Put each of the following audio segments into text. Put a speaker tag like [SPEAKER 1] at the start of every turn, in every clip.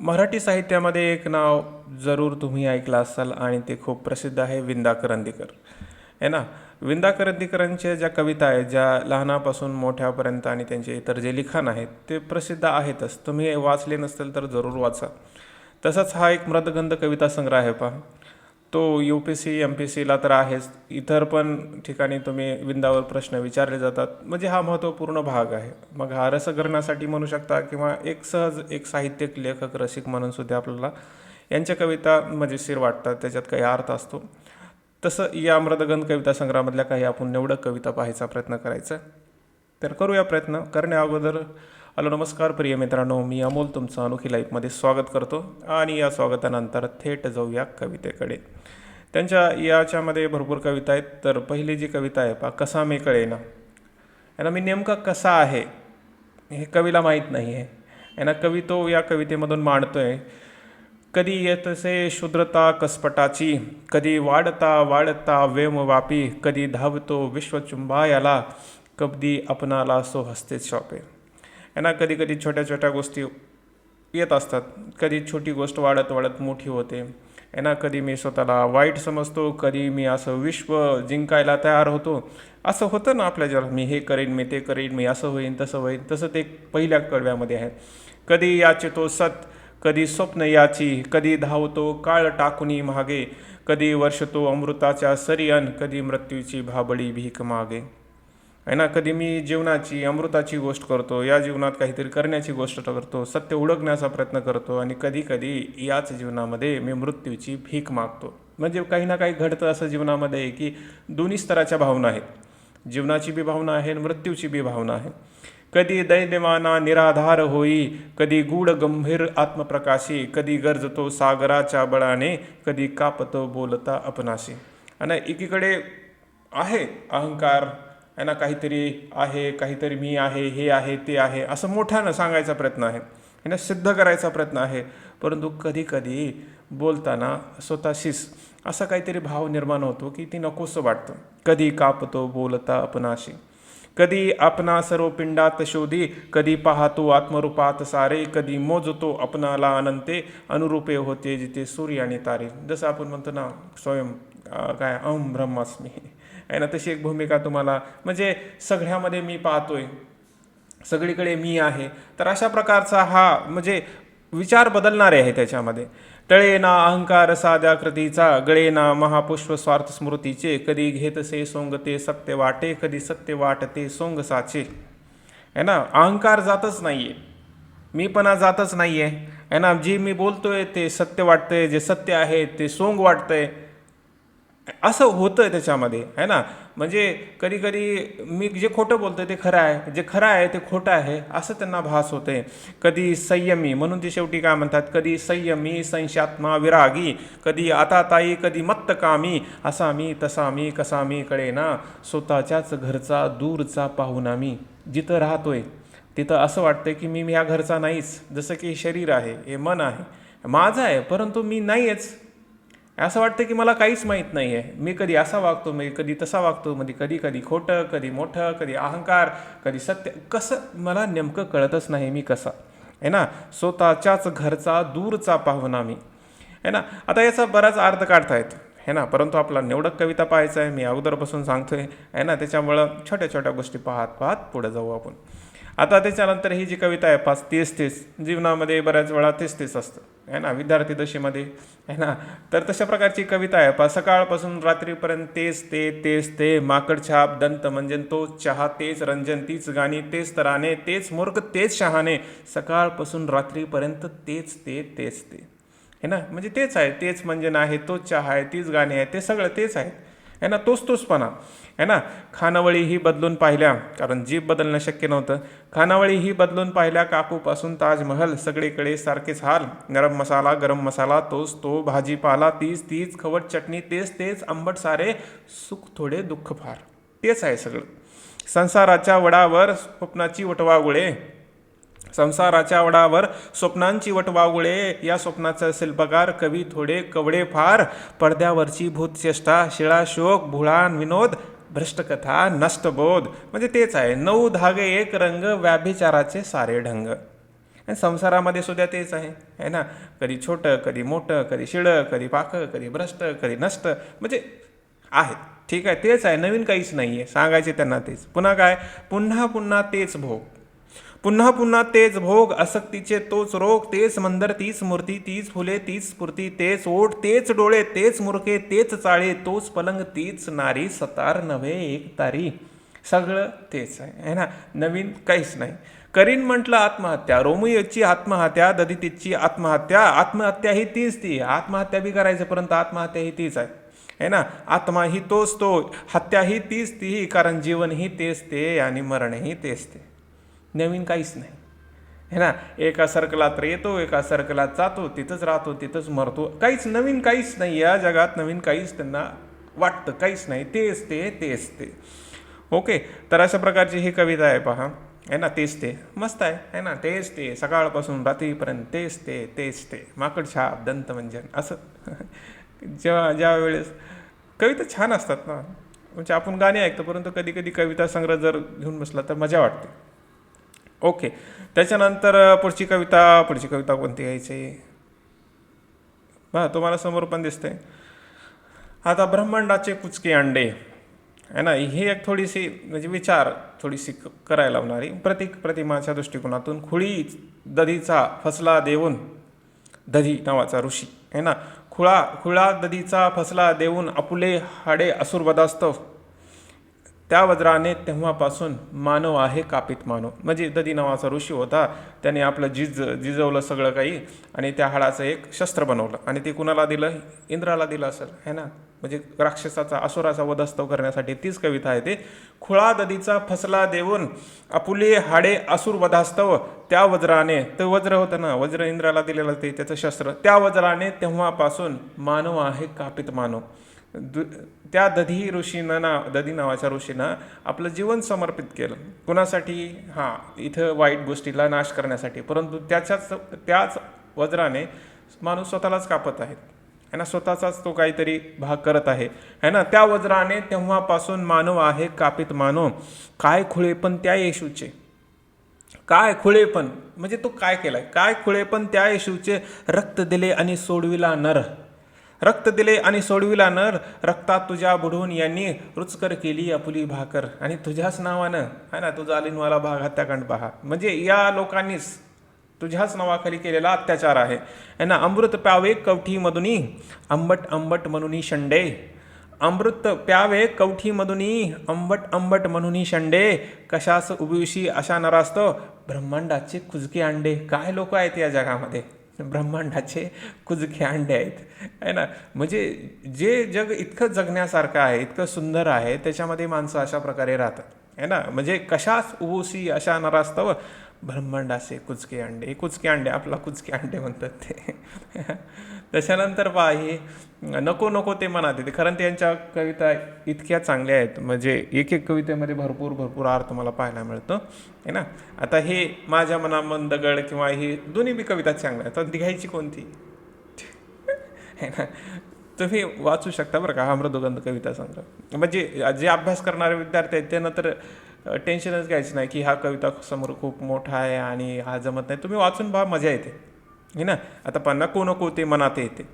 [SPEAKER 1] मराठी साहित्यामध्ये एक नाव जरूर तुम्ही ऐकलं असाल आणि ते खूप प्रसिद्ध आहे विंदा करंदीकर. आहे ना? विंदा करंदीकरांच्या ज्या कविता आहेत ज्या लहानापासून मोठ्यापर्यंत आणि त्यांचे इतर जे लिखाण आहेत ते प्रसिद्ध आहेतच. तुम्ही वाचले नसतील तर जरूर वाचा. तसंच हा एक मृदगंध कविता संग्रह आहे पहा. तो U P C M P सीला तर आहेच. इतर पण ठिकाणी तुम्ही विंदावर प्रश्न विचारले जातात. म्हणजे हा महत्त्वपूर्ण भाग आहे. मग हा रसग्रहणासाठी म्हणू शकता किंवा एक सहज एक साहित्यिक लेखक रसिक म्हणून सुद्धा आपल्याला यांच्या कविता म्हणजे मजेशीर वाटतात. त्याच्यात काही अर्थ असतो. तसं या अमृतगंध कविता संग्रहामधल्या काही आपण निवडक कविता पाहायचा प्रयत्न करायचा तर करूया प्रयत्न. करण्या अगोदर हॅलो नमस्कार प्रिय मित्रांनो मी अमोल तुमचं अनोखी लाईफमध्ये स्वागत करतो आणि या स्वागतानंतर थेट जाऊया कवितेकडे. त्यांच्या याच्यामध्ये भरपूर कविता आहेत तर पहिली जी कविता आहे पा कसा मी कळेना? याला मी नेमका कसा आहे हे कवीला माहीत नाही आहे. यांना कवी तो या कवितेमधून मांडतोय कधी येतसे शूद्रता कसपटाची कधी वाढता वाढता वेम वापी कधी धावतो विश्वचुंबायाला कबदी आपणाला सो हस्तेच शॉपे. यांना कधी कधी छोट्या छोट्या गोष्टी येत असतात. कधी छोटी गोष्ट वाढत वाढत मोठी होते. यांना कधी मी स्वतःला वाईट समजतो कधी मी असं विश्व जिंकायला तयार होतो. असं होतं ना आपल्या जरा मी हे करेन मी ते करेन मी असं होईन तसं होईन तसं ते पहिल्या कडव्यामध्ये आहे. कधी याचे तो सत कधी स्वप्न याची कधी धावतो काळ टाकुनी मागे कधी वर्षतो अमृताच्या सरियन कधी मृत्यूची भाबडी भीक मागे. आहे ना? कधी मी जीवनाची अमृताची गोष्ट करतो या जीवनात काहीतरी करण्याची गोष्ट करतो सत्य उडकण्याचा प्रयत्न करतो आणि कधी कधी याच जीवनामध्ये मी मृत्यूची भीक मागतो. म्हणजे काही ना काही घडतं असं जीवनामध्ये की दोन्ही स्तराच्या भावना आहेत. जीवनाची बी भावना आहे आणि मृत्यूची बी भावना आहे. कधी दैदेवाना निराधार होई कधी गूढ गंभीर आत्मप्रकाशी कधी गरजतो सागराच्या बळाने कधी कापतो बोलता अपनाशी. आणि एकीकडे आहे अहंकार यांना काहीतरी आहे काहीतरी मी आहे हे आहे ते आहे असं मोठ्यानं सांगायचा प्रयत्न आहे. यांना सिद्ध करायचा प्रयत्न आहे. परंतु कधी कधी बोलताना स्वतःशीच असा काहीतरी भाव निर्माण होतो की ती नकोसं वाटतं. कधी कापतो बोलता अपनाशी. कधी आपणा सर्व पिंडात शोधी कधी पाहतो आत्मरूपात सारे कधी मोजतो आपणाला अनंते अनुरूपे होते जिथे सूर्य आणि तारे. जसं आपण म्हणतो ना स्वयं काय अहम ब्रह्मास्मी. आहे ना तशी एक भूमिका तुम्हाला म्हणजे सगळ्यामध्ये मी पाहतोय. सगळीकडे मी आहे. तर अशा प्रकारचा हा म्हणजे विचार बदलणारे आहे त्याच्यामध्ये. तळे ना अहंकार साध्या कृतीचा गळे ना महापुष्प स्वार्थ स्मृतीचे कधी घेतसे सोंगते सत्य वाटे कधी सत्य वाटते सोंग साचे. आहे ना अहंकार जातच नाही नाहीये मीपणा जातच नाही आहे ना जे मी बोलतोय ते सत्य वाटतंय जे सत्य आहे ते सोंग वाटतंय. असं होतं त्याच्यामध्ये आहे ना? म्हणजे कधी कधी मी जे खोटं बोलतो ते खरं आहे जे खरं आहे ते खोटं आहे असं त्यांना भास होते कधी संयमी म्हणून ते शेवटी काय म्हणतात? कधी संयमी संशात्मा विरागी कधी आता ताई कधी मत्त कामी असा मी तसा मी कसा मी कळे ना स्वतःच्याच घरचा दूरचा पाहुणा मी जिथं राहतोय तिथं असं वाटतंय की मी ह्या घरचा नाहीच. जसं की शरीर आहे हे मन आहे. माझं आहे परंतु मी नाहीच असं वाटतं की मला काहीच माहीत नाही आहे मी कधी असा वागतो मी कधी तसा वागतो म्हणजे कधी कधी खोटं कधी मोठं कधी अहंकार कधी सत्य कसं मला नेमकं कळतच नाही मी कसा. आहे ना? स्वतःच्याच घरचा दूरचा पाहुणा मी. आहे ना? आता याचा बराच अर्थ काढतायत. है ना? परंतु आपला निवडक कविता पाहायचा आहे मी अगोदरपासून सांगतोय. आहे ना? त्याच्यामुळं छोट्या छोट्या गोष्टी पाहत पाहत पुढे जाऊ आपण. आता त्याच्यानंतर ही जी कविता आहे पाच तेच तेच जीवनामध्ये बऱ्याच वेळा तेच तेच असतं. आहे ना? विद्यार्थी दशेमध्ये. आहे ना? तर तशा प्रकारची कविता आहे. पा सकाळपासून रात्रीपर्यंत तेच ते तेच ते माकड छाप दंत म्हणजे तो चहा तेच रंजन तीच गाणी तेच तराने तेच मूर्ख तेच शहाणे. सकाळपासून रात्रीपर्यंत तेच ते तेच ते. है ना? म्हणजे तेच आहे. तेच म्हणजे आहे तोच चहा आहे तीच गाणी आहे ते सगळं तेच आहे. है ना? तोच तोचपणा. है ना? खानावळी ही बदलून पाहिल्या कारण जीभ बदलणं शक्य नव्हतं. खानावळीही बदलून पाहिल्या काकूपासून ताजमहल सगळीकडे सारखेच हाल. गरम मसाला गरम मसाला तोच तो भाजीपाला तीच तीच खवट चटणी तेच तेच आंबट सारे सुख थोडे दुःख फार. तेच आहे सगळं. संसाराच्या वडावर स्वप्नाची वटवागुळे. संसाराच्या वडावर स्वप्नांची वटवागुळे. या स्वप्नाचा शिल्पकार कवी थोडे कवडे फार. पडद्यावरची भूतचेष्टा शिळा शोक भुळान विनोद भ्रष्टकथा नष्टबोध म्हणजे तेच आहे. नऊ धागे एक रंग व्याभिचाराचे सारे ढंग. आणि संसारामध्ये सुद्धा तेच आहे. है ना? कधी छोटं कधी मोठं कधी शिळं कधी पाकं कधी भ्रष्ट कधी नष्ट म्हणजे आहे. ठीक आहे? तेच आहे. नवीन काहीच नाही आहे सांगायचे त्यांना तेच. पुन्हा काय? पुन्हा पुन्हा तेच भोग. पुन्हा पुन्हा तेच भोग असक्तीचे तोच रोग तेच मंदर तीच मूर्ती तीच फुले तीच स्फूर्ती तेच ओठ तेच डोळे तेच मुरके तेच चाळे तोच पलंग तीच नारी सतार नव्हे एक तारी. सगळं तेच आहे. है ना? नवीन काहीच नाही. करीन म्हटलं आत्महत्या. रोमियोची आत्महत्या ददितीची आत्महत्या. आत्महत्या ही तीच ती. आत्महत्या बी करायचं परंतु आत्महत्या ही तीच आहे. है ना? आत्मा ही तोच तो. हत्या ही तीच ती कारण जीवन ही तेच ते आणि मरणही तेच ते. नवीन काहीच नाही. है ना? एका सर्कलात येतो एका सर्कलात जातो तिथंच राहतो तिथंच मरतो. काहीच नवीन काहीच नाही या जगात. नवीन काहीच त्यांना वाटतं. काहीच नाही. तेच ते तेच ते. ओके तर अशा प्रकारची ही कविता आहे पहा. आहे ना? तेच ते. मस्त आहे. है ना? तेच ते. सकाळपासून रात्रीपर्यंत तेच ते तेच ते. माकडछाप दंतमंजन असं. जेव्हा ज्या वेळेस कविता छान असतात ना. म्हणजे आपण गाणी ऐकतो परंतु कधी कधी कविता संग्रह जर घेऊन बसला तर मजा वाटते. ओके. त्याच्यानंतर पुढची कविता पुढची कविता कोणती घ्यायची? हां तुम्हाला समोर पण दिसते आता ब्रह्मांडाचे कुचके अंडे. आहे ना ही एक थोडीशी म्हणजे विचार थोडीशी क- करायला लावणारी प्रतीक प्रतिमाच्या दृष्टिकोनातून खुळी दधीचा फसला देऊन दधी नावाचा ऋषी. आहे ना खुळा खुळा दधीचा फसला देऊन आपुले हाडे असुर बदास्तव त्या वज्राने तेव्हापासून मानव आहे कापित मानव. म्हणजे ददी नावाचा ऋषी होता त्याने आपलं जिज जिजवलं सगळं काही आणि त्या हाडाचं एक शस्त्र बनवलं. आणि ते कुणाला दिलं? इंद्राला दिलं असेल है ना? म्हणजे राक्षसाचा असुराचा वधस्तव करण्यासाठी तीच कविता आहे ते. खुळा ददीचा फसला देऊन आपुले हाडे असुर वधास्तव त्या वज्राने ते वज्र होतं ना वज्र इंद्राला दिलेलं ते त्याचं शस्त्र त्या वज्राने तेव्हापासून मानव आहे कापित मानव. दु त्या दधी ऋषीनं ना दधी नावाच्या ऋषीनं आपलं जीवन समर्पित केलं. कुणासाठी? हां इथं वाईट गोष्टीला नाश करण्यासाठी. परंतु त्याच्याच त्याच वज्राने माणूस स्वतःलाच कापत आहे. है ना? स्वतःचाच तो काहीतरी भाग करत आहे. है ना? त्या वज्राने तेव्हापासून मानव आहे कापित मानव. काय खुळे पण त्या येशूचे. काय खुळेपण म्हणजे तो काय केलाय? काय खुळेपण त्या येशूचे रक्त दिले आणि सोडविला नर. रक्त दिले आणि सोडविला नर रक्तात तुझ्या बुडवून यांनी रुचकर केली अपुली भाकर. आणि तुझ्याच नावानं है ना तुझा अलिनवाला भाग हत्याकांड पहा. म्हणजे या लोकांनीच तुझ्याच नावाखाली केलेला अत्याचार आहे. यांना ना अमृत प्यावे कवठी मधुनी आंबट आंबट म्हणूनी शंडे. अमृत प्यावे कवठी मधुनी अंबट आंबट म्हणूनी शंडे. कशास उभिवशी अशा नरास्त ब्रह्मांडाचे कुजके अंडे. काय लोक आहेत या जगामध्ये? ब्रह्मांडाचे कुजके अंडे आहेत. आहे ना? म्हणजे जे जग इतकं जगण्यासारखं आहे इतकं सुंदर आहे त्याच्यामध्ये माणसं अशा प्रकारे राहतात. आहे ना? म्हणजे कशाच उभूसी अशा नरास्तव ब्रह्मांडाचे कुचके अंडे. हे कुचके अंडे आपला कुचके अंडे म्हणतात ते. त्याच्यानंतर पहा हे नको नको ते मनात येते कारण त्यांच्या कविता इतक्या चांगल्या आहेत. म्हणजे एक एक कवितेमध्ये भरपूर भरपूर अर्थ मला पाहायला मिळतो. आहे ना? आता हे माझ्या मनामंद दगड किंवा हे दोन्ही बी कविता चांगल्या आहेत. तर घ्यायची कोणती? आहे ना? तुम्ही वाचू शकता बरं का हा मृदुगंध कविता संग्रह. म्हणजे जे अभ्यास करणारे विद्यार्थी आहेत त्यांना तर टेन्शनच घ्यायचं नाही की हा कविता समोर खूप मोठा आहे आणि हा जमत नाही. तुम्ही वाचून पहा मजा येते. है ना? आता पहा नको नको ते मनात येते.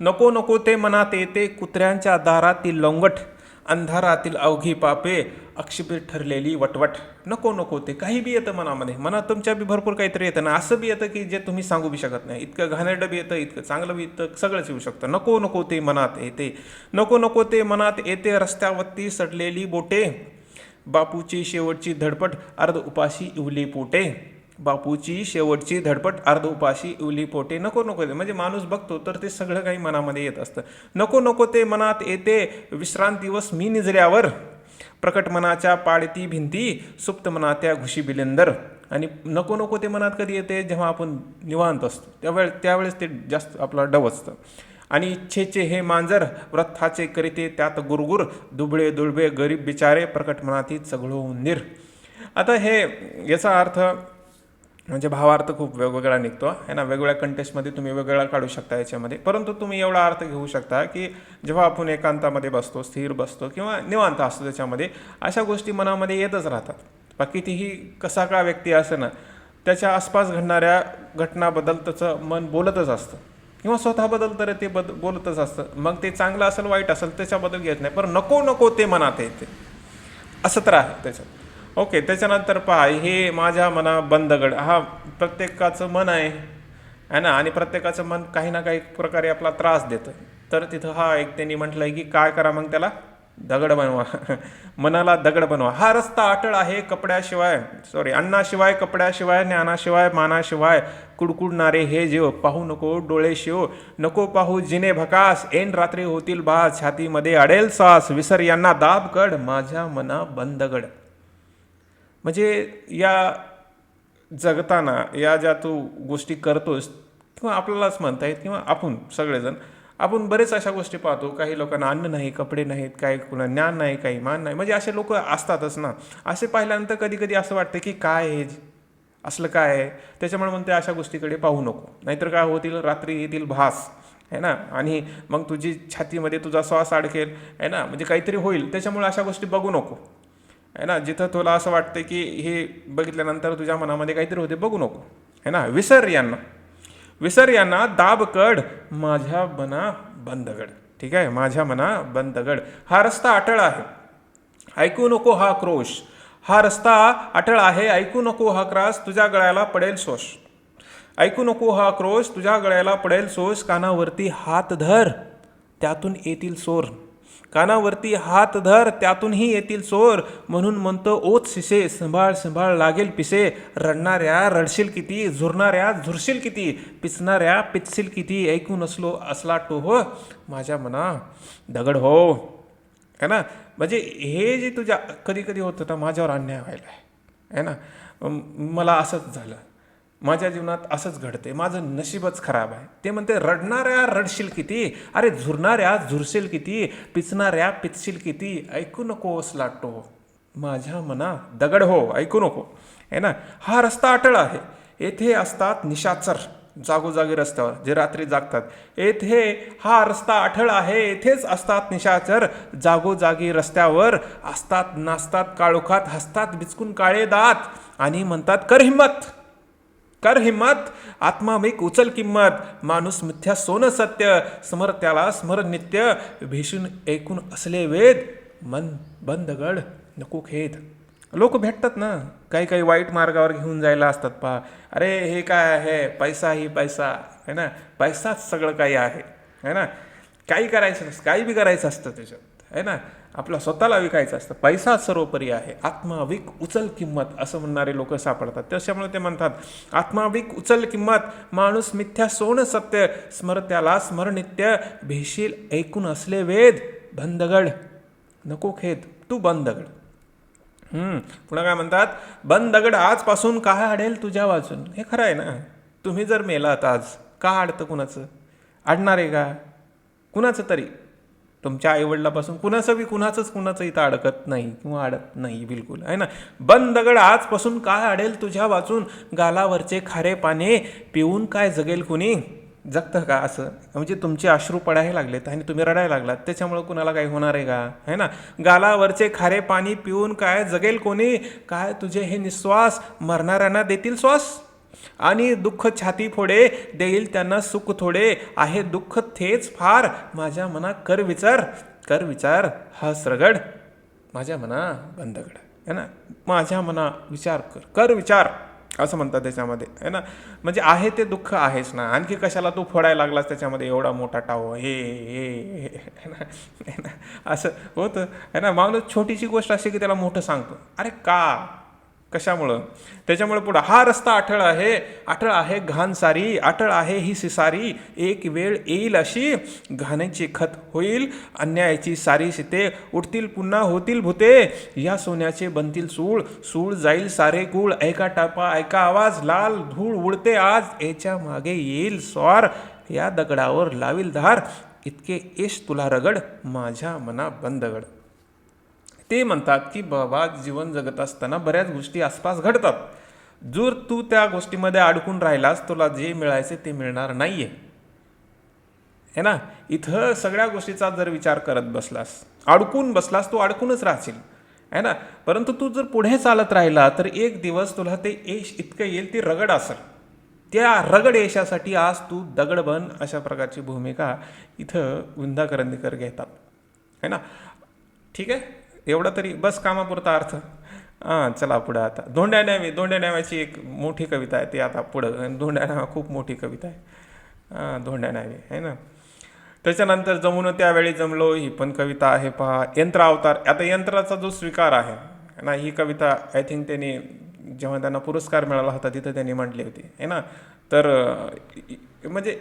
[SPEAKER 1] नको नको ते मनात येते कुत्र्यांच्या दारातील लोंगट अंधारातील अवघी पापे अक्षिपीर ठरलेली वटवट. नको नको ते काही बी येतं मनामध्ये. मनात तुमच्या बी भरपूर काहीतरी येतं ना? असं बी येतं की जे तुम्ही सांगू बी शकत नाही. इतकं घाणेरडं बी येतं इतकं चांगलं बी येतं सगळंच येऊ शकतं. नको नको ते मनात येते. नको नको ते मनात येते रस्त्यावरती सडलेली बोटे. बापूची शेवटची धडपट अर्ध उपाशी इवली पोटे. बापूची शेवटची धडपट अर्ध उपाशी इवली पोटे. नको नको ते म्हणजे माणूस बघतो तर ते सगळं काही मनामध्ये येत असतं. नको नको ते मनात येते विश्रांत दिवस मी निजऱ्यावर. प्रकट मनाच्या पाडती भिंती सुप्त मनात्या घुशी बिलेंदर. आणि नको नको ते मनात कधी येते? जेव्हा आपण निवांत असतो. त्यावेळे त्यावेळेस ते जास्त आपला डव असतं. आणि इच्छेचे हे मांजर व्रथाचे करीते त्यात गुरगुर दुबळे दुळबे गरीब बिचारे प्रकट मनाती चघळो उंदीर. आता हे याचा अर्थ म्हणजे भावार्थ खूप वेगवेगळा निघतो आहे ना? वेगवेगळ्या कंटेस्टमध्ये तुम्ही वेगवेगळा काढू शकता याच्यामध्ये. परंतु तुम्ही एवढा अर्थ घेऊ शकता की जेव्हा आपण एकांतामध्ये बसतो स्थिर बसतो किंवा निवांत असतो त्याच्यामध्ये अशा गोष्टी मनामध्ये येतच राहतात. बा कितीही कसा का व्यक्ती असं ना त्याच्या आसपास घडणाऱ्या घटनाबद्दल त्याचं मन बोलतच असतं. किंवा स्वतःबद्दल तर ते बद बोलतच असतं. मग ते चांगलं असेल वाईट असेल त्याच्याबद्दल घेत नाही. पण नको नको ते मनात येते. असं तर आहे त्याच्यात. ओके त्याच्यानंतर पहा हे माझ्या मना बंदगड हा प्रत्येकाचं मन आहे है ना? आणि प्रत्येकाचं मन काही ना काही प्रकारे आपला त्रास देतं तर तिथं हा एक त्यांनी म्हटलं आहे की काय करा मग त्याला? दगड बनवा. मनाला दगड बनवा. हा रस्ता अटळ आहे कपड्याशिवाय. सॉरी अन्नाशिवाय कपड्याशिवाय ज्ञानाशिवाय मानाशिवाय. कुडकुडणारे हे जीव पाहू नको डोळे शिव. नको पाहू जिने भकास. ऐन रात्री होतील बा छातीमध्ये अडेल सास. विसर यांना दाब कड. माझ्या मना बंदगड म्हणजे या जगताना या ज्या तू गोष्टी करतोस किंवा आपल्यालाच म्हणता येत किंवा आपण सगळेजण आपण बरेच अशा गोष्टी पाहतो. काही लोकांना अन्न नाही कपडे नाहीत काही कुणा ज्ञान नाही काही मान नाही. म्हणजे असे लोक असतातच ना. असे पाहिल्यानंतर कधी कधी असं वाटतं की काय हे असलं काय आहे? त्याच्यामुळे म्हणते अशा गोष्टीकडे पाहू नको. नाहीतर काय होतील? रात्री येतील भास. आहे ना? आणि मग तुझी छातीमध्ये तुझा श्वास अडकेल. आहे ना? म्हणजे काहीतरी होईल. त्याच्यामुळे अशा गोष्टी बघू नको. आहे ना? जिथं तुला असं वाटतं की हे बघितल्यानंतर तुझ्या मनामध्ये काहीतरी होते बघू नको. आहे ना? विसर यांना. विसर यांना माझ्या मना बंदगड. ठीक आहे? माझ्या मना बंदगड. हा रस्ता अटळ आहे. ऐकू नको हा क्रोश. हा रस्ता अटळ आहे. ऐकू नको हा क्रास तुझ्या गळ्याला पडेल सोश. ऐकू नको हा क्रोश. तुझ्या गळ्याला पडेल सोश. कानावरती हात धर. त्यातून येतील सोर. कानावरती हात धर त्यातूनही येतील चोर. म्हणून म्हणतो ओत शिसे संभाळ संभाळ लागेल पिसे. रडणाऱ्या रडशील किती झुरणाऱ्या झुरशील किती पिचणाऱ्या पिचशील किती ऐकून असलो असला तो हो माझ्या मना. दगड हो. है ना? म्हणजे हे जे तुझ्या कधी कधी होतं ना माझ्यावर अन्याय व्हायला आहे. है ना? मला असंच झालं. माझ्या जीवनात असंच घडते माझं नशीबच खराब आहे. ते म्हणते रडणाऱ्या रडशील किती? अरे झुरणाऱ्या झुरशील किती? पिचणाऱ्या पिचशील किती? ऐकू नकोस लाटो. माझ्या मना दगड हो ऐकू नको. आहे ना? हा रस्ता अटळ आहे. येथे असतात निशाचर जागोजागी रस्त्यावर जे रात्री जागतात. येथे हा रस्ता अठळ आहे. येथेच असतात निशाचर जागोजागी रस्त्यावर. असतात नाचतात काळोखात हसतात बिचकून काळे दात आणि म्हणतात कर हिंमत. कर हिम्मत आत्माविक उचल किंमत माणूस मिथ्या सोन सत्य समर त्याला स्मर नित्य भीषण ऐकून असले वेद मन बंदगड नको खेद. लोक भेटतात ना काही काही वाईट मार्गावर घेऊन जायला असतात पहा. अरे हे काय आहे? पैसा ही पैसा है ना? पैसाच सगळं काही आहे है ना? काही करायचं नसतं काही बी करायचं असतं त्याच्यात. आहे ना? आपला स्वतःला विकायचं असतं. पैसा सर्वोपरी आहे. आत्माविक उचल किंमत असं म्हणणारे लोक सापडतात. त्याच्यामुळे ते म्हणतात आत्माविक उचल किंमत माणूस मिथ्या सोन सत्य स्मरत्याला स्मरणित्य भेशील ऐकून असले वेद बंदगड. नको खेद तू बंदगड. पुन्हा काय म्हणतात बंद दगड आजपासून काय अडेल तुझ्या वाचून हे खरं आहे ना? तुम्ही जर मेलात आज का अडतं कुणाचं? अडणार आहे का? कुणाचं तरी. तुमच्या आईवडिलापासून कुणाचं बी कुणाचंच कुणाचं इथं अडकत नाही किंवा अडत नाही बिलकुल. आहे ना? बंद दगड आजपासून काय अडेल तुझ्या वाचून. गालावरचे खारे पाने पिऊन काय जगेल कुणी? जगतं का असं? म्हणजे तुमचे अश्रू पडायला लागलेत आणि तुम्ही रडायला लागलात. त्याच्यामुळं कुणाला काही होणार आहे का? है ना? गालावरचे खारे पाणी पिऊन काय जगेल कोणी? काय तुझे हे निश्वास मरणाऱ्यांना देतील श्वास? आणि दुःख छाती फोडे देईल त्यांना सुख थोडे. आहे दुःख थेच फार. माझ्या मना कर विचार. कर विचार हा सरगड माझ्या मना बंदगड. है ना? माझ्या मना विचार कर. कर विचार. असं म्हणतात त्याच्यामध्ये. है ना? म्हणजे आहे ते दुःख आहेच ना. आणखी कशाला तू फोडायला लागलास त्याच्यामध्ये? एवढा मोठा टाव. हे हे है. ना? ना? असं होतं. है ना? माणूस छोटीशी गोष्ट अशी की त्याला मोठं सांगतो. अरे का? कशामुळं? त्याच्यामुळे पुढं हा रस्ता अटळ आहे अटळ आहे घाण सारी अटळ आहे ही सिसारी एक वेळ येईल अशी घाण्याची खत होईल अन्यायाची सारी शिते उठतील पुन्हा होतील भूते या सोन्याचे बनतील सूळ सूळ जाईल सारे कुळ ऐका टापा ऐका आवाज लाल धूळ उडते आज याच्या मागे येईल स्वार या दगडावर लावील धार इतके येश तुला रगड माझ्या मना बंदगड ते म्हणतात की बाबा जीवन जगत असताना बऱ्याच गोष्टी आसपास घडतात. जर तू त्या गोष्टीमध्ये अडकून राहिलास तुला जे मिळायचे ते मिळणार नाहीये. है ना? इथं सगळ्या गोष्टीचा जर विचार करत बसलास अडकून बसलास तू अडकूनच राहशील. आहे ना? परंतु तू जर पुढे चालत राहिला तर एक दिवस तुला ते यश इतकं येईल ते रगड असेल. त्या रगड यशासाठी आज तू दगड बन अशा प्रकारची भूमिका इथं विंदा करंदीकर घेतात. है ना? ठीक आहे? एवढं तरी बस कामापुरता अर्थ. हां चला पुढं आता. धोंड्या न्यावी धोंड्या न्याव्याची एक मोठी कविता आहे ती आता पुढं धोंड्या न्यावा खूप मोठी कविता आहे. हां धोंड्या न्यावी आहे ना? त्याच्यानंतर जमून त्यावेळी जमलो ही पण कविता आहे पहा यंत्र अवतार. आता यंत्राचा जो स्वीकार आहे ना ही कविता आय थिंक त्यांनी जेव्हा त्यांना पुरस्कार मिळाला होता तिथं त्यांनी म्हटली होती है ना? तर म्हणजे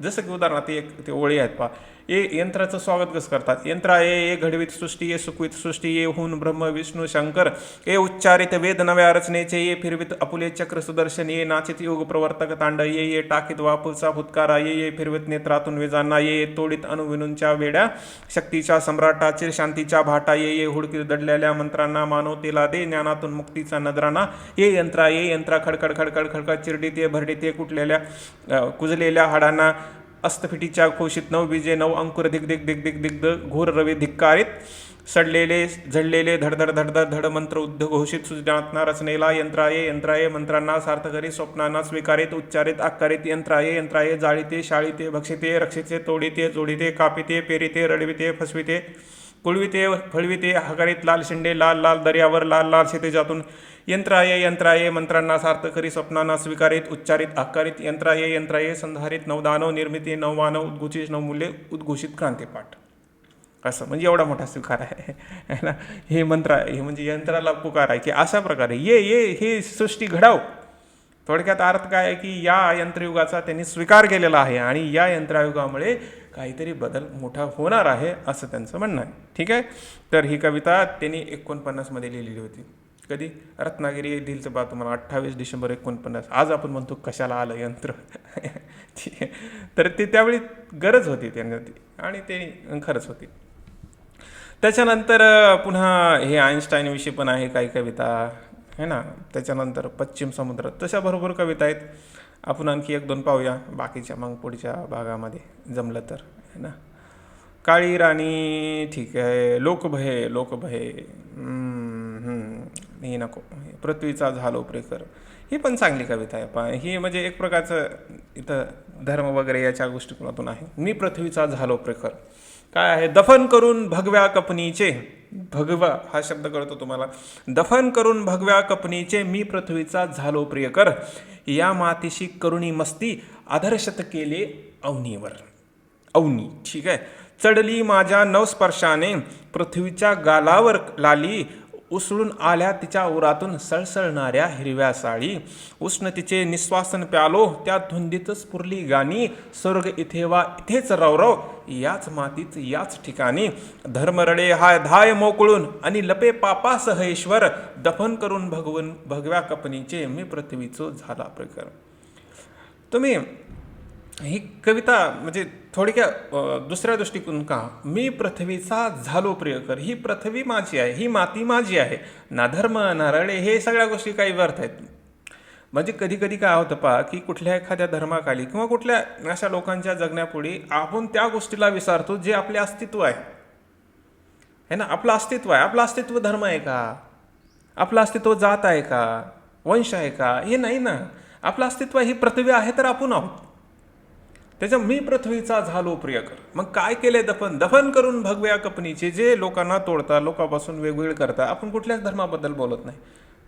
[SPEAKER 1] जसं की उदाहरणार्थ एक ते ओळी आहेत पहा. ये यंत्राचं स्वागत कसं करतात? यंत्रा ये ये घडवीत सृष्टी ये सुखवित सृष्टी ये हुन ब्रह्म विष्णू शंकर ये उच्चारित वेद नव्या रचनेचे ये फिरवित अपुले चक्र सुदर्शन ये नाचित योग प्रवर्तक तांड ये ये टाकीत वापुलचा भूतकारा ये ये फिरवित नेत्रातून वेजांना ये ये तोडीत अनुविनूंच्या वेड्या शक्तीच्या सम्राटा शांतीच्या भाटा ये ये हुडकीत दडलेल्या मंत्रांना मानवतेला दे ज्ञानातून मुक्तीचा नजराना ये यंत्रा ये यंत्रा खडखड खडखड खडखड चिरडीत ये भरडीत ये कुटलेल्या कुजलेल्या हाडांना अस्तफिटीच्या घोषित नऊ विजय नऊ अंकुर धिक धिक धिक धिक दिग्ध घोर रवी धिक्कारित. सडलेले झडलेले धडधड धडधड धड मंत्र उद्ध घोषित सुजनात्ना रचनेला यंत्राये यंत्राये मंत्रांना सार्थकरी स्वप्नांना स्वीकारित उच्चारित आकारित यंत्राये यंत्राये जाळीते शाळीते भक्षिते रक्षिते तोडीते जोडीते कापिते पेरिते रडविते फसविते. कुळविते फळविते हकारीत लाल शिंडे लाल लाल दर्यावर लाल लाल शेतेजातून यंत्राये यंत्राये मंत्रांना सार्थकरी स्वप्नांना स्वीकारित उच्चारित आकारित यंत्राये यंत्राये संधारित नवदानव निर्मिती नवमानव उद्घोषित नवमूल्य उद्घोषित क्रांतीपाठ असं म्हणजे एवढा मोठा स्वीकार आहे. ना? हे मंत्र आहे हे म्हणजे यंत्राला पुकार आहे की अशा प्रकारे ये ये हे सृष्टी घडाव. थोडक्यात अर्थ काय आहे की या यंत्रयुगाचा त्यांनी स्वीकार केलेला आहे आणि या यंत्रयुगामुळे काहीतरी बदल मोठा होणार आहे असं त्यांचं म्हणणं आहे. ठीक आहे? तर ही कविता त्यांनी एकोणपन्नासमध्ये लिहिलेली होती. कधी? रत्नागिरी दिलचं बा तुम्हाला अठ्ठावीस डिसेंबर एकोणपन्नास. आज आपण म्हणतो कशाला आलं यंत्र? ठीक आहे. तर ते त्यावेळी गरज होती त्यांना ती. आणि ते खरंच होती. त्याच्यानंतर पुन्हा हे आईन्स्टाईनविषयी पण आहे काही कविता. है ना? त्याच्यानंतर पश्चिम समुद्र तशा भरपूर कविता आहेत. आपण आणखी एक दोन पाहूया. बाकीच्या मग पुढच्या भागामध्ये जमलं तर है ना? काळी राणी ठीक आहे. लोकभय लोकभय हे नको. पृथ्वीचा झालो प्रेकर ही पण चांगली कविता आहे. पा ही म्हणजे एक प्रकारचं इथं धर्म वगैरे याच्या गोष्टीतून आहे. मी पृथ्वीचा झालो प्रेकर काय आहे? दफन करून भगव्या कपनीचे भगवा हा शब्द कळतो तुम्हाला. दफन करून भगव्या कपनीचे मी पृथ्वीचा झालो प्रियकर. या मातीशी करुणी मस्ती आदर्शत केले अवनीवर. अवनी ठीक आहे. चढली माझ्या नवस्पर्शाने पृथ्वीच्या गालावर लाली उसळून आल्या तिच्या उरातून सळसळणाऱ्या हिरव्या साळी. उष्णतेचे निश्वासन प्यालो त्या धुंदीतच पुरली गाणी. स्वर्ग इथे वा इथेच रवरव याच मातीत याच ठिकाणी. धर्मरडे हाय धाय मोकळून आणि लपे पापा ईश्वर दफन करून भगवन भगव्या कपनीचे मी पृथ्वीचो झाला प्रकार तुम्ही ही कविता म्हणजे थोडक्या दुसऱ्या दृष्टिकोन का? मी पृथ्वीचा झालो प्रियकर ही पृथ्वी माझी आहे ही माती माझी आहे. ना धर्म ना रळे हे सगळ्या गोष्टी काही व्यर्थ आहेत. म्हणजे कधी कधी काय होतं पहा की कुठल्या एखाद्या धर्माखाली किंवा कुठल्या अशा लोकांच्या जगण्यापुढे आपण त्या गोष्टीला विसरतो जे आपले अस्तित्व आहे. है ना? आपलं अस्तित्व आहे. आपलं अस्तित्व धर्म आहे का? आपलं अस्तित्व जात आहे का? वंश आहे का? हे नाही ना. आपलं अस्तित्व ही पृथ्वी आहे तर आपण आहोत. त्याच्या मी पृथ्वीचा झालो प्रियकर. मग काय केले दफन? दफन करून भगव्या कपनीचे जे लोकांना तोडता लोकांपासून वेगवेगळे करता आपण कुठल्याच धर्माबद्दल बोलत नाही.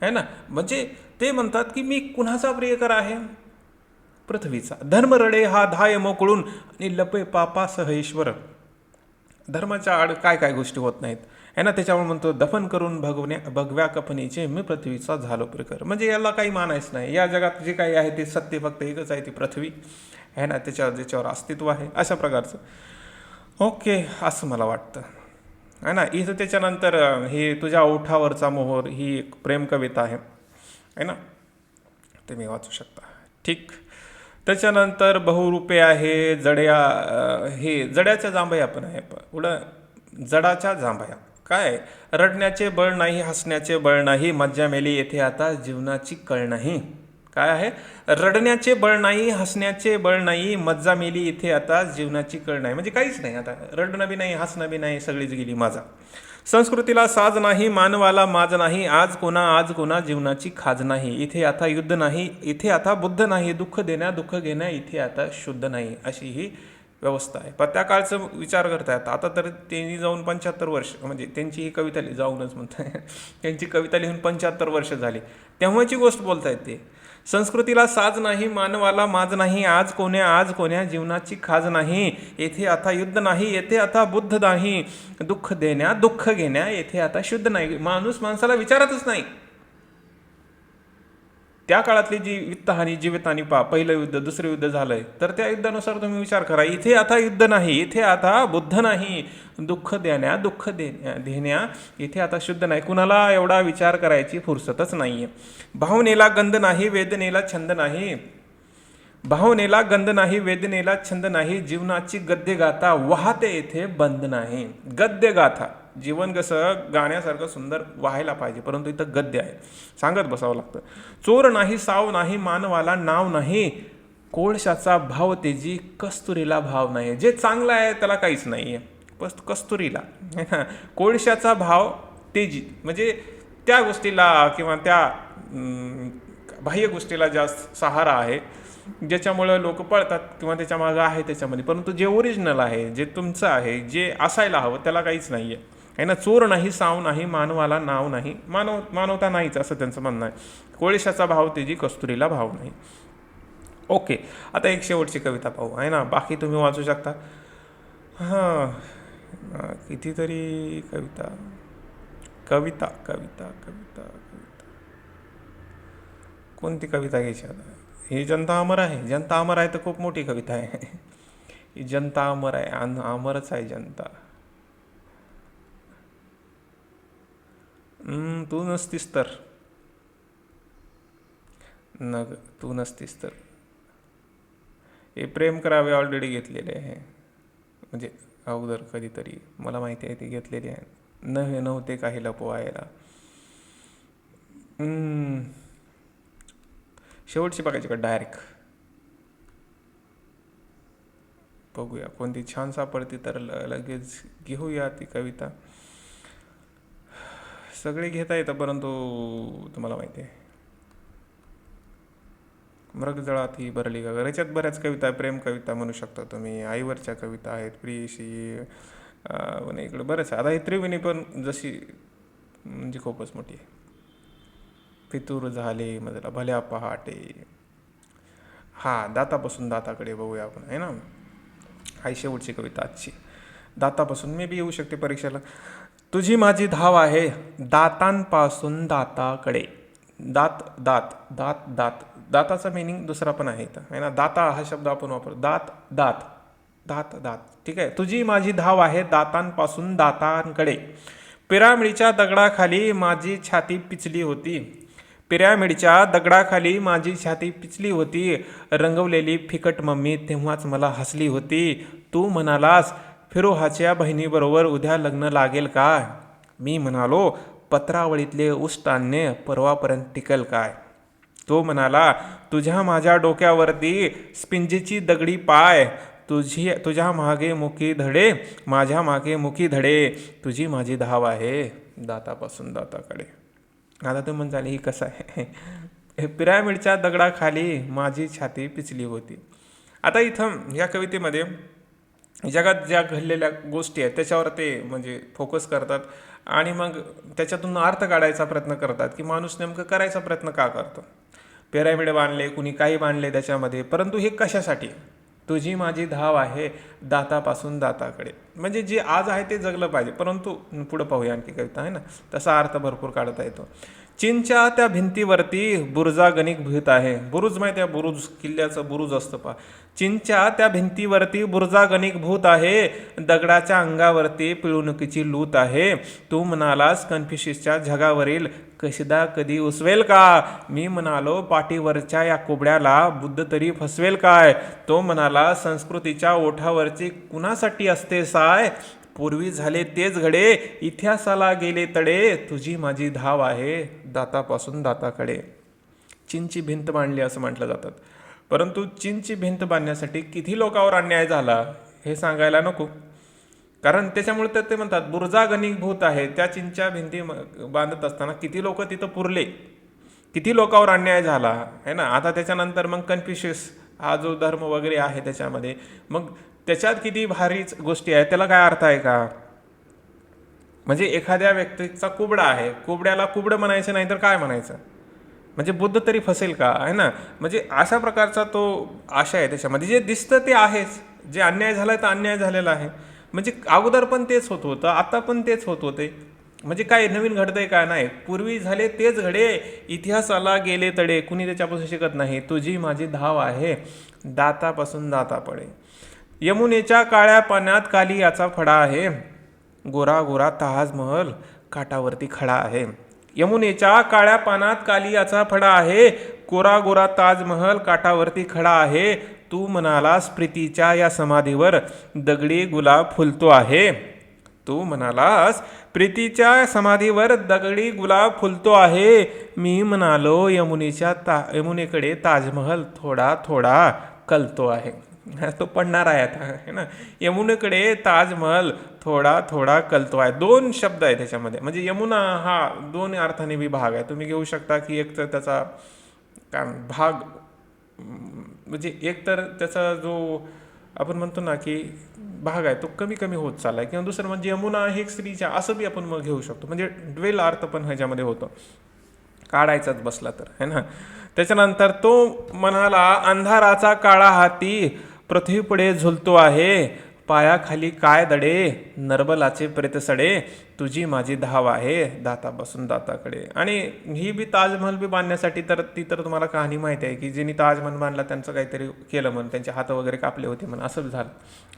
[SPEAKER 1] है ना? म्हणजे ते म्हणतात की मी कुणाचा प्रियकर आहे? पृथ्वीचा. धर्म रडे हा धाय मोकळून आणि लपे पापासह ईश्वर धर्माच्या आड काय काय गोष्टी होत नाहीत. आहे ना? त्याच्यामुळे म्हणतो दफन करून भगवण्या भगव्या कपनीचे मी पृथ्वीचा झालो प्रिकर म्हणजे याला काही मानायचं नाही. या जगात जे काही आहे ते सत्य फक्त एकच आहे ती पृथ्वी. आहे ना त्याच्यावर ज्याच्यावर अस्तित्व आहे अशा प्रकारचं. ओके असं मला वाटतं. आहे ना इथं त्याच्यानंतर ही हे तुझ्या ओठावरचा मोहर ही एक प्रेम कविता आहे. आहे ना? ते मी वाचू शकता. ठीक. त्याच्यानंतर बहुरूपे आहे जड्या हे जड्याच्या जांभया पण आहे. प- जडाच्या जांभया. काय? रडण्याचे बळ नाही हसण्याचे बळ नाही मज्जा मेली येथे आता जीवनाची कळ नाही. काय आहे? रडण्याचे बळ नाही हसण्याचे बळ नाही मज्जा मेली इथे आता जीवनाची कळ नाही. म्हणजे काहीच नाही आता. रडणं बी नाही हसणं बी नाही सगळीच गेली माझा. संस्कृतीला साज नाही मानवाला माज नाही आज कोणा आज कोणा जीवनाची खाज नाही. इथे आता युद्ध नाही इथे आता बुद्ध नाही दुःख देण्या दुःख घेण्या इथे आता शुद्ध नाही अशी ही व्यवस्था आहे. पण त्या काळचं विचार करतायत. आता तर त्यांनी जाऊन पंच्याहत्तर वर्ष म्हणजे त्यांची ही कविता लिहि जाऊनच म्हणताय. त्यांची कविता लिहून पंच्याहत्तर वर्ष झाली. तेव्हाची गोष्ट बोलतायत ते. संस्कृतीला साज नाही मानवाला माज नाही आज कोण्या आज कोण्या जीवनाची खाज नाही येथे आता युद्ध नाही येथे आता बुद्ध नाही. दुःख देण्या दुःख घेण्या येथे आता शुद्ध नाही. माणूस माणसाला विचारतच नाही. त्या काळातली जी वित्तहानी जीवितहानी पा पहिलं युद्ध दुसरं युद्ध झालंय तर त्या युद्धानुसार तुम्ही विचार करा. इथे आता युद्ध नाही इथे आता बुद्ध नाही. दुःख देण्या दुःख देण्या देण्या इथे आता शुद्ध नाही. कुणाला एवढा विचार करायची फुरसतच नाहीये. भावनेला गंध नाही वेदनेला छंद नाही. भावनेला गंध नाही वेदनेला छंद नाही. जीवनाची गद्य गाथा वाहते येथे बंद नाही. गद्य गाथा जीवन कसं गाण्यासारखं सुंदर व्हायला पाहिजे परंतु इथं गद्य आहे. सांगत बसावं लागतं. चोर नाही साव नाही मानवाला नाव नाही कोळशाचा भाव तेजी कस्तुरीला भाव नाही. जे चांगलं आहे त्याला काहीच नाही आहे बस कस्तुरीला. ना कोळशाचा भाव तेजी. म्हणजे त्या गोष्टीला किंवा त्या बाह्य गोष्टीला जास्त सहारा आहे ज्याच्यामुळं लोक पळतात किंवा त्याच्या मागं आहे त्याच्यामध्ये. परंतु जे ओरिजिनल आहे जे तुमचं आहे जे असायला हवं त्याला काहीच नाही आहे आहे ना? चोर नाही साव नाही मानवाला नाव नाही. मानव मानवता नाहीच असं त्यांचं म्हणणं आहे. कोळशाचा भाव तेजी कस्तुरीला भाव नाही. ओके आता एक शेवटची कविता पाहू. आहे ना? बाकी तुम्ही वाचू शकता. हां. कितीतरी कविता. कविता कविता कविता कविता. कोणती कविता घ्यायची आता? ही जनता अमर आहे. जनता अमर आहे तर खूप मोठी कविता आहे. ही जनता अमर आहे. अन अमरच आहे जनता. तू नसतीस तर न तू नसतीस तर हे प्रेम करावे ऑलरेडी घेतलेले आहे. म्हणजे अगोदर कधीतरी. मला माहिती आहे ती घेतलेली आहे. न हे नव्हते काही लपवायला. Mm. शेवटची बघायची का? डायरेक्ट बघूया. कोणती छान सापडती तर ल- लगेच घेऊया ती कविता. सगळे घेता येतं परंतु तुम्हाला माहिती आहे. मृगजळात ही भरली का याच्यात बऱ्याच कविता आहे प्रेम कविता म्हणू शकता तुम्ही. आईवरच्या कविता आहेत प्रियशी म्हणजे इकडे बरेच आहे. आता ही त्रिवेणी पण जशी म्हणजे खूपच मोठी आहे. फितूर झाले मजला भल्या पहाटे. हा दातापासून दाताकडे बघूया आपण आहे ना? आई शेवटची कविता आजची. दातापासून मे बी येऊ शकते परीक्षेला. तुझी माझी धाव आहे दातांपासून दाताकडे. दात दात दात दात. दाताचा मिनिंग दुसरा पण आहे आहे ना? दाता हा शब्द आपण वापरतो. दात दात. दात दात. ठीक आहे? तुझी माझी धाव आहे दातांपासून दातांकडे. पिरामिडच्या दगडाखाली माझी छाती पिचली होती. पिरामिडच्या दगडाखाली माझी छाती पिचली होती. रंगवलेली फिकट मम्मी तेव्हाच मला हसली होती. तू म्हणालास फिरोहाच्या बहिणीबरोबर उद्या लग्न लागेल काय? मी म्हणालो पत्रावळीतले उष्टान्य परवापर्यंत टिकल काय? तो म्हणाला तुझ्या माझ्या डोक्यावरती स्पिंजीची दगडी पाय तुझी तुझ्या मागे मुखी धडे माझ्या मागे मुखी धडे तुझी माझी धाव आहे दातापासून दाताकडे. आता तू म्हणताल ही कसं आहे? हे पिरॅमिडच्या दगडाखाली माझी छाती पिचली होती. आता इथं या कवितेमध्ये जगात ज्या घडलेल्या गोष्टी आहेत त्याच्यावर ते म्हणजे फोकस करतात. आणि मग त्याच्यातून अर्थ काढायचा प्रयत्न करतात की माणूस नेमकं करायचा प्रयत्न का करतो? पिरॅमिड बांधले कुणी काही बांधले त्याच्यामध्ये परंतु हे कशासाठी? तुझी माझी धाव आहे दातापासून दाताकडे. म्हणजे जे आज आहे ते जगलं पाहिजे. परंतु पुढं पाहूया आणखी कविता आहे ना? तसा अर्थ भरपूर काढता येतो. चीनच्या त्या भिंतीवरती बुरुजागणिक भूत भीत आहे. बुरुज माहिती आहे? बुरुज किल्ल्याचं बुरुज असतं पा चीनच्या त्या भिंतीवरती बुरुजागणिक भूत आहे. दगडाच्या अंगावरती पिळवणुकीची लूत आहे. तू म्हणालास कन्फ्युशिसच्या जगावरील कशिदा कधी उसवेल का? मी म्हणालो पाठीवरच्या या कोबड्याला बुद्ध तरी फसवेल काय? तो म्हणाला संस्कृतीच्या ओठावरची कुणासाठी असते साय पूर्वी झाले तेच घडे इतिहासाला गेले तडे तुझी माझी धाव आहे दातापासून दाताकडे. चीनची भिंत बांधली असं म्हटलं जातात परंतु चीनची भिंत बांधण्यासाठी किती लोकांवर अन्याय झाला हे सांगायला नको. कारण त्याच्यामुळे तर ते म्हणतात बुर्जा भूत आहे. त्या चिंच्या भिंती बांधत असताना किती लोक तिथं पुरले? किती लोकांवर अन्याय झाला? आहे ना? आता त्याच्यानंतर मग कन्फ्युशियस हा जो धर्म वगैरे आहे त्याच्यामध्ये मग त्याच्यात किती भारीच गोष्टी आहेत त्याला काय अर्थ आहे का? म्हणजे एखाद्या व्यक्तीचा कुबडा आहे कुबड्याला कुबडं म्हणायचं नाही तर काय म्हणायचं? म्हणजे बुद्ध तरी फसेल का? आहे ना? म्हणजे अशा प्रकारचा तो आशा आहे त्याच्यामध्ये. जे दिसतं ते आहेच. जे अन्याय झाला तर अन्याय झालेला आहे. म्हणजे अगोदर पण तेच होत होतं आता पण तेच होत होते. म्हणजे काय नवीन घडतंय काय नाही. पूर्वी झाले तेच घडे. इतिहासाला गेले तडे. कुणी त्याच्यापासून शिकत नाही. तुझी माझी धाव आहे. दातापासून दाता पडे. यमुनेच्या काळ्या पाण्यात काली याचा फडा आहे. गोरा गोरा ताजमहल काठावरती खडा आहे. यमुनेच्या काळ्या पानात कालियाचा फडा आहे. गोरा गोरा ताजमहल काठावरती खडा आहे. तू म्हणालास प्रीतीच्या या समाधीवर दगडी गुलाब फुलतो आहे. तू म्हणालास प्रीतीच्या समाधीवर दगडी गुलाब फुलतो आहे. मी म्हणालो यमुनेच्या ता यमुनेकडे ताजमहल थोडा थोडा कलतो आहे. तो पडणार आहे आता है ना? यमुनेकडे ताजमहल थोडा थोडा कलतो आहे दोन शब्द आहे त्याच्यामध्ये म्हणजे यमुना हा दोन अर्थाने विभाग आहे. तुम्ही घेऊ शकता की एक तर त्याचा काय भाग म्हणजे एक तर त्याचा जो आपण म्हणतो ना की भाग आहे तो कमी कमी होत चाललाय. किंवा दुसरं म्हणजे यमुना हे स्त्रीच्या असं बी आपण मग घेऊ शकतो. म्हणजे ड्वेल अर्थ पण ह्याच्यामध्ये होतो. काढायचाच बसला तर है ना? त्याच्यानंतर तो म्हणाला अंधाराचा काळा हाती पृथ्वीपुढे झुलतो आहे. पायाखाली काय दडे? नरबलाचे प्रेतसडे तुझी माझी धाव आहे. दातापासून दाताकडे. आणि ही बी ताजमहल बी बांधण्यासाठी तर ती तर तुम्हाला कहाणी माहिती आहे की ज्यांनी ताजमहल बांधला त्यांचं काहीतरी केलं म्हण त्यांचे हात वगैरे कापले होते म्हण असंच झालं.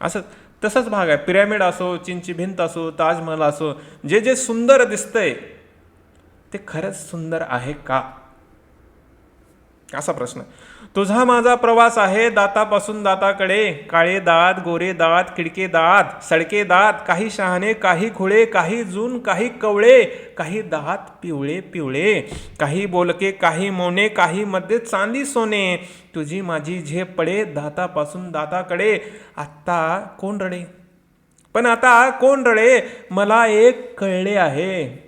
[SPEAKER 1] असं तसंच भाग आहे. पिरॅमिड असो चिंची भिंत असो ताजमहल असो जे जे सुंदर दिसतंय ते खरंच सुंदर आहे का? असा प्रश्न तुझा माझा प्रवास आहे दातापासून दाताकडे. काळे दात गोरे दात खिडके दात सडके दात काही शहाणे काही खुळे काही जून काही कवळे काही दात पिवळे पिवळे. काही बोलके काही मोने काही मध्ये चांदी सोने. तुझी माझी झेप पडे दातापासून दाताकडे. आत्ता कोण रडे? पण आता कोण रडे? मला एक कळले आहे.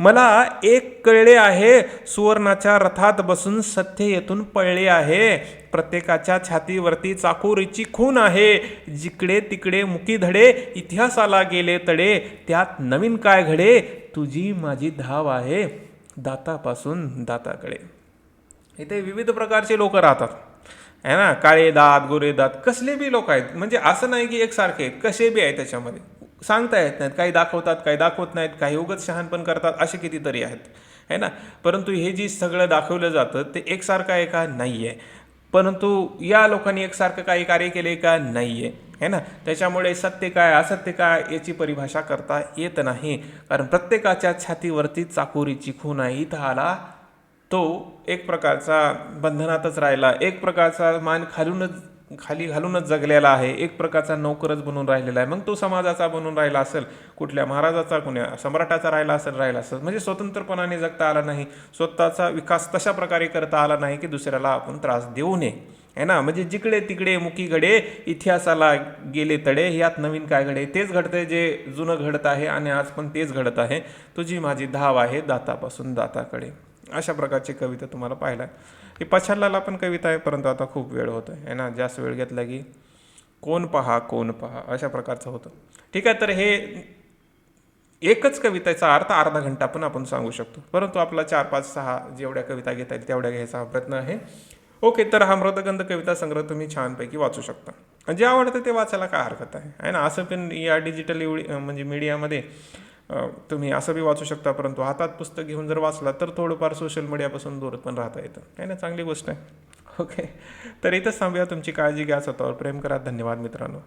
[SPEAKER 1] मला एक कळले आहे. सुवर्णाच्या रथात बसून सत्य येथून पळले आहे. प्रत्येकाच्या छातीवरती चाकोरीची खून आहे. जिकडे तिकडे मुकी धडे इतिहासाला गेले तडे. त्यात नवीन काय घडे? तुझी माझी धाव आहे. दातापासून दाताकडे. इथे विविध प्रकारचे लोक राहतात. आहे ना? काळे दात गोरे दात कसले बी लोक आहेत. म्हणजे असं नाही की एकसारखे आहेत. कसे बी आहेत त्याच्यामध्ये? सांगता येत नाहीत काही दाखवतात काही दाखवत नाहीत काही उगत शहाणपण करतात असे कितीतरी आहेत. है ना? परंतु हे जी सगळं दाखवलं जातं ते एकसारखं आहे का? नाही आहे परंतु या लोकांनी एकसारखं काही कार्य केले का? नाही आहे है ना? त्याच्यामुळे सत्य काय असत्य काय याची परिभाषा करता येत नाही. कारण प्रत्येकाच्या छातीवरती चाकोरीची खून आहे इथं आला तो एक प्रकारचा बंधनातच राहिला एक प्रकारचा मान खालूनच खाली घालूनच जगलेला आहे. एक प्रकारचा नोकरच बनून राहिलेला आहे. मग तो समाजाचा बनून राहिला असेल कुठल्या महाराजाचा कुण्या सम्राटाचा राहिला असेल राहिला असेल. म्हणजे स्वतंत्रपणाने जगता आला नाही स्वतःचा विकास तशा प्रकारे करता आला नाही की दुसऱ्याला आपण त्रास देऊ नये. है ना? म्हणजे जिकडे तिकडे मुकी घडे इतिहासाला गेले तडे यात नवीन काय घडे? तेच घडतंय जे जुनं घडत आहे आणि आज पण तेच घडत आहे. तुझी माझी धाव आहे दातापासून दाताकडे. अशा प्रकारची कविता तुम्हाला पाहायला ही पछाडलाला पण कविता आहे परंतु आता खूप वेळ होतो आहे ना? जास्त वेळ घेतला की कोण पहा कोण पहा अशा प्रकारचं होतं. ठीक आहे तर हे एकच कवितेचा अर्थ अर्धा घंटा पण आपण सांगू शकतो. परंतु आपला चार पाच सहा जेवढ्या कविता घेता येईल तेवढ्या घ्यायचा हा प्रयत्न आहे. ओके तर हा मृदगंध कविता संग्रह तुम्ही छानपैकी वाचू शकता. जे आवडतं ते वाचायला काय हरकत आहे? ना? असं पण या डिजिटल एवढी म्हणजे मीडियामध्ये तुम्ही असं बी वाचू शकता परंतु हातात पुस्तक घेऊन जर वाचला तर थोडंफार सोशल मीडियापासून दूर पण राहता येतं. काय ना चांगली गोष्ट आहे. ओके तर इथंच थांबूया. तुमची काळजी घ्या. स्वतःवर प्रेम करा. धन्यवाद मित्रांनो.